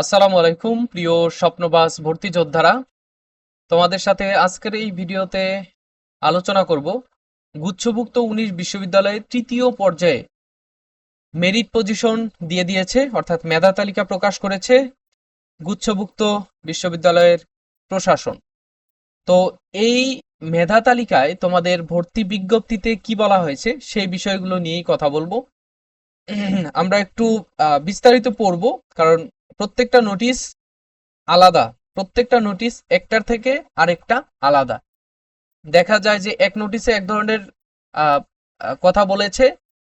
আসসালামু আলাইকুম, প্রিয় স্বপ্নবাস ভর্তি যোদ্ধারা। তোমাদের সাথে আজকের এই ভিডিওতে আলোচনা করব। গুচ্ছভুক্ত উনিশ বিশ্ববিদ্যালয়ের তৃতীয় পর্যায়ে মেরিট পজিশন দিয়ে দিয়েছে, অর্থাৎ মেধা তালিকা প্রকাশ করেছে গুচ্ছভুক্ত বিশ্ববিদ্যালয়ের প্রশাসন। তো এই মেধা তালিকায় তোমাদের ভর্তি বিজ্ঞপ্তিতে কি বলা হয়েছে, সেই বিষয়গুলো নিয়েই কথা বলব। আমরা একটু বিস্তারিত পড়ব, কারণ প্রত্যেকটা নোটিশ আলাদা, প্রত্যেকটা নোটিশ একটার থেকে আরেকটা আলাদা। দেখা যায় যে এক নোটিশে এক ধরনের কথা বলেছে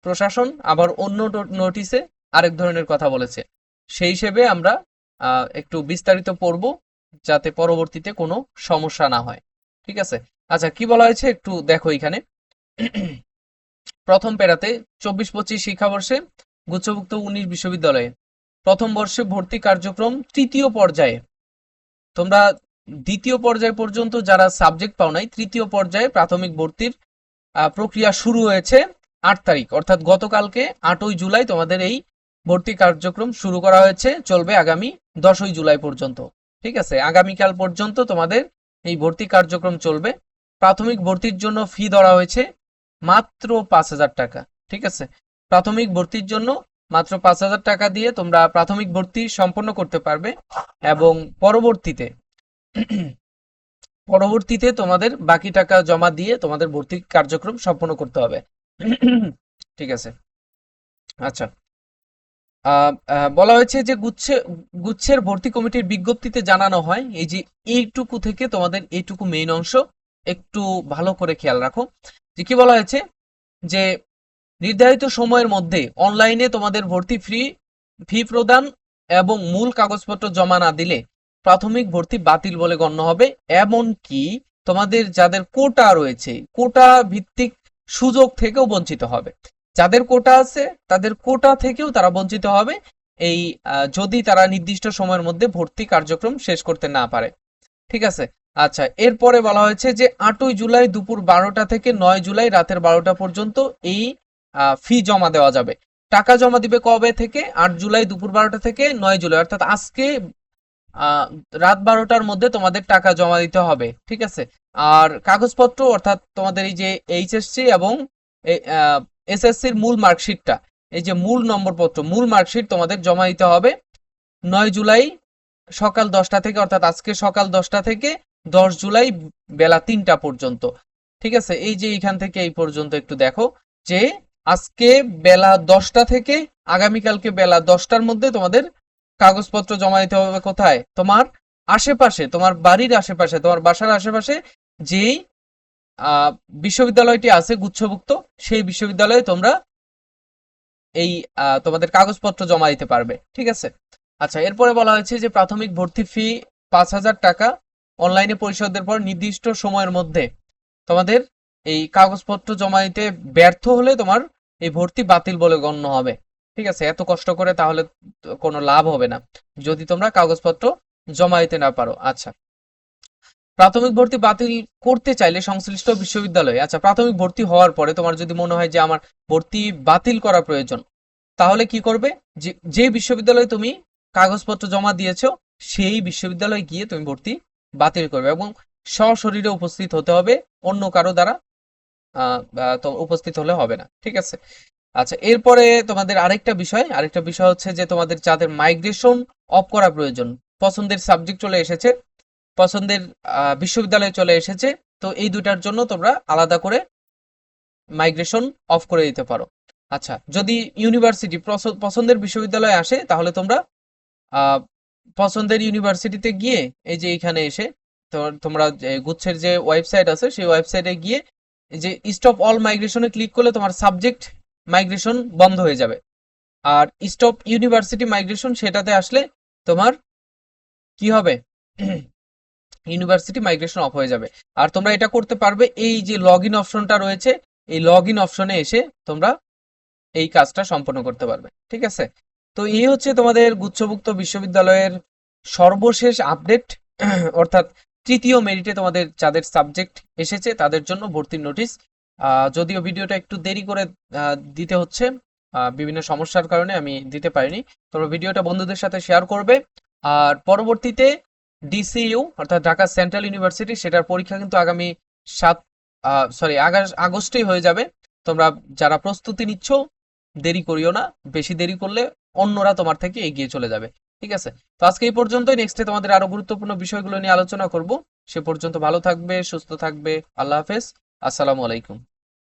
প্রশাসন, আবার অন্য নোটিশে আরেক ধরনের কথা বলেছে। সেই হিসেবে আমরা একটু বিস্তারিত পড়ব যাতে পরবর্তীতে কোনো সমস্যা না হয়। ঠিক আছে? আচ্ছা কি বলা হয়েছে একটু দেখো এখানে। প্রথম পেরাতে চব্বিশ পঁচিশ শিক্ষাবর্ষে গুচ্ছভুক্ত উনিশ বিশ্ববিদ্যালয়ে প্রথম বর্ষে ভর্তি কার্যক্রম তৃতীয় পর্যায়ে। তোমরা দ্বিতীয় পর্যায় পর্যন্ত যারা সাবজেক্ট পাও নাই, তৃতীয় পর্যায়ে প্রাথমিক ভর্তির প্রক্রিয়া শুরু হয়েছে আট তারিখ। অর্থাৎ গতকালকে আটই জুলাই তোমাদের এই ভর্তি কার্যক্রম শুরু করা হয়েছে। চলবে আগামী দশই জুলাই পর্যন্ত। ঠিক আছে? আগামীকাল পর্যন্ত তোমাদের এই ভর্তি কার্যক্রম চলবে। প্রাথমিক ভর্তির জন্য ফি ধরা হয়েছে মাত্র পাঁচ হাজার টাকা। ঠিক আছে? প্রাথমিক ভর্তির জন্য মাত্র পাঁচ হাজার টাকা দিয়ে তোমরা প্রাথমিক ভর্তি সম্পন্ন করতে পারবে এবং পরবর্তীতে পরবর্তীতে তোমাদের বাকি টাকা জমা দিয়ে তোমাদের ভর্তি কার্যক্রম সম্পন্ন করতে হবে। ঠিক আছে? আচ্ছা। বলা হয়েছে যে গুচ্ছে, গুচ্ছের ভর্তি কমিটির বিজ্ঞপ্তিতে জানানো হয়, এই যে এইটুকু থেকে তোমাদের এইটুকু মেইন অংশ একটু ভালো করে খেয়াল রাখো। যে কি বলা হয়েছে? যে নির্ধারিত সময়ের মধ্যে অনলাইনে তোমাদের ভর্তি ফ্রি ফি প্রদান এবং মূল কাগজপত্র জমা না দিলে প্রাথমিক ভর্তি বাতিল বলে গণ্য হবে। এমনকি তোমাদের যাদের কোটা রয়েছে কোটা ভিত্তিক সুযোগ থেকেও বঞ্চিত হবে। যাদের কোটা আছে, তাদের কোটা থেকেও তারা বঞ্চিত হবে। এই যদি তারা নির্দিষ্ট সময়ের মধ্যে ভর্তি কার্যক্রম শেষ করতে না পারে। ঠিক আছে? আচ্ছা এরপরে বলা হয়েছে যে আটই জুলাই দুপুর বারোটা থেকে নয় জুলাই রাতের বারোটা পর্যন্ত এই ফি জমা দেওয়া যাবে। টাকা জমা দিবে কবে থেকে? আট জুলাই দুপুর বারোটা থেকে নয় জুলাই। অর্থাৎ আজকে রাত বারোটার মধ্যে তোমাদের টাকা জমা দিতে হবে। ঠিক আছে? আর কাগজপত্র, অর্থাৎ তোমাদের এই যে এইচএসসি এবং এসএসসির মূল মার্কশিটটা, এই যে মূল নম্বরপত্র, মূল মার্কশিট তোমাদের জমা দিতে হবে নয় জুলাই সকাল দশটা থেকে, অর্থাৎ আজকে সকাল দশটা থেকে দশ জুলাই বেলা তিনটা পর্যন্ত। ঠিক আছে? এই যে এখান থেকে এই পর্যন্ত একটু দেখো যে আজকে বেলা দশটা থেকে, আগামীকালকে বেলা দশটার মধ্যে তোমাদের কাগজপত্র জমা দিতে হবে কোথায়? তোমার আশেপাশে, তোমার বাড়ির আশেপাশে, তোমার বাসার আশেপাশে যেই বিশ্ববিদ্যালয়টি আছে গুচ্ছভুক্ত, সেই বিশ্ববিদ্যালয়ে তোমরা এই তোমাদের কাগজপত্র জমা দিতে পারবে। ঠিক আছে? আচ্ছা এরপরে বলা হয়েছে যে প্রাথমিক ভর্তি ফি পাঁচ হাজার টাকা, অনলাইনে পরিশোধের পর নির্দিষ্ট সময়ের মধ্যে তোমাদের এই কাগজপত্র জমা দিতে ব্যর্থ হলে তোমার এই ভর্তি বাতিল বলে গণ্য হবে। ঠিক আছে, এত কষ্ট করে তাহলে কোনো লাভ হবে না, যদি তোমরা কাগজপত্র জমা দিতে না পারো। আচ্ছা প্রাথমিক ভর্তি বাতিল করতে চাইলে সংশ্লিষ্ট বিশ্ববিদ্যালয়ে আচ্ছা প্রাথমিক ভর্তি হওয়ার পরে তোমার যদি মনে হয় যে আমার ভর্তি বাতিল করা প্রয়োজন, তাহলে কি করবে? যে বিশ্ববিদ্যালয়ে তুমি কাগজপত্র জমা দিয়েছ, সেই বিশ্ববিদ্যালয়ে গিয়ে তুমি ভর্তি বাতিল করবে এবং সশরীরে উপস্থিত হতে হবে অন্য কারও দ্বারা উপস্থিত হলে হবে না, ঠিক আছে? আচ্ছা এরপরে তোমাদের আরেকটা বিষয় আরেকটা বিষয় হচ্ছে যে তোমাদের যাদের মাইগ্রেশন অফ করা প্রয়োজন, পছন্দের সাবজেক্ট চলে এসেছে, পছন্দের বিশ্ববিদ্যালয়ে চলে এসেছে, তো এই দুটার জন্য তোমরা আলাদা করে মাইগ্রেশন অফ করে দিতে পারো। আচ্ছা যদি ইউনিভার্সিটি পছন্দের বিশ্ববিদ্যালয়ে আসে, তাহলে তোমরা পছন্দের ইউনিভার্সিটিতে গিয়ে, এই যে এখানে এসে তোমরা গুচ্ছের যে ওয়েবসাইট আছে, সেই ওয়েবসাইটে গিয়ে যে স্টপ অল মাইগ্রেশনে ক্লিক করলে তোমার সাবজেক্ট মাইগ্রেশন বন্ধ হয়ে যাবে। আর স্টপ ইউনিভার্সিটি মাইগ্রেশন সেটাতে আসলে তোমার কি হবে? ইউনিভার্সিটি মাইগ্রেশন অফ হয়ে যাবে। আর তোমরা এটা করতে পারবে, এই যে লগ ইন অপশনটা রয়েছে, এই লগ ইন অপশনে এসে তোমরা এই কাজটা সম্পন্ন করতে পারবে। ঠিক আছে? তো এই হচ্ছে তোমাদের গুচ্ছভুক্ত বিশ্ববিদ্যালয়ের সর্বশেষ আপডেট অর্থাৎ তৃতীয় মেরিটে তোমাদের, যাদের সাবজেক্ট এসেছে, তাদের জন্য ভর্তির নোটিশ। যদিও ভিডিওটা একটু দেরি করে দিতে হচ্ছে বিভিন্ন সমস্যার কারণে আমি দিতে পারিনি। তোমরা ভিডিওটা বন্ধুদের সাথে শেয়ার করবে। আর পরবর্তীতে ডিসিইউ, অর্থাৎ ঢাকা সেন্ট্রাল ইউনিভার্সিটি, সেটার পরীক্ষা কিন্তু আগামী সাত সরি আগস্টেই হয়ে যাবে। তোমরা যারা প্রস্তুতি নিচ্ছ, দেরি করিও না। বেশি দেরি করলে অন্যরা তোমার থেকে এগিয়ে চলে যাবে। ঠিক আছে? তো আজকে এই পর্যন্তই। নেক্সটে তোমাদের আরও গুরুত্বপূর্ণ বিষয়গুলো নিয়ে আলোচনা করব। সে পর্যন্ত ভালো থাকবে, সুস্থ থাকবে। আল্লাহ হাফেজ। আসসালামু আলাইকুম।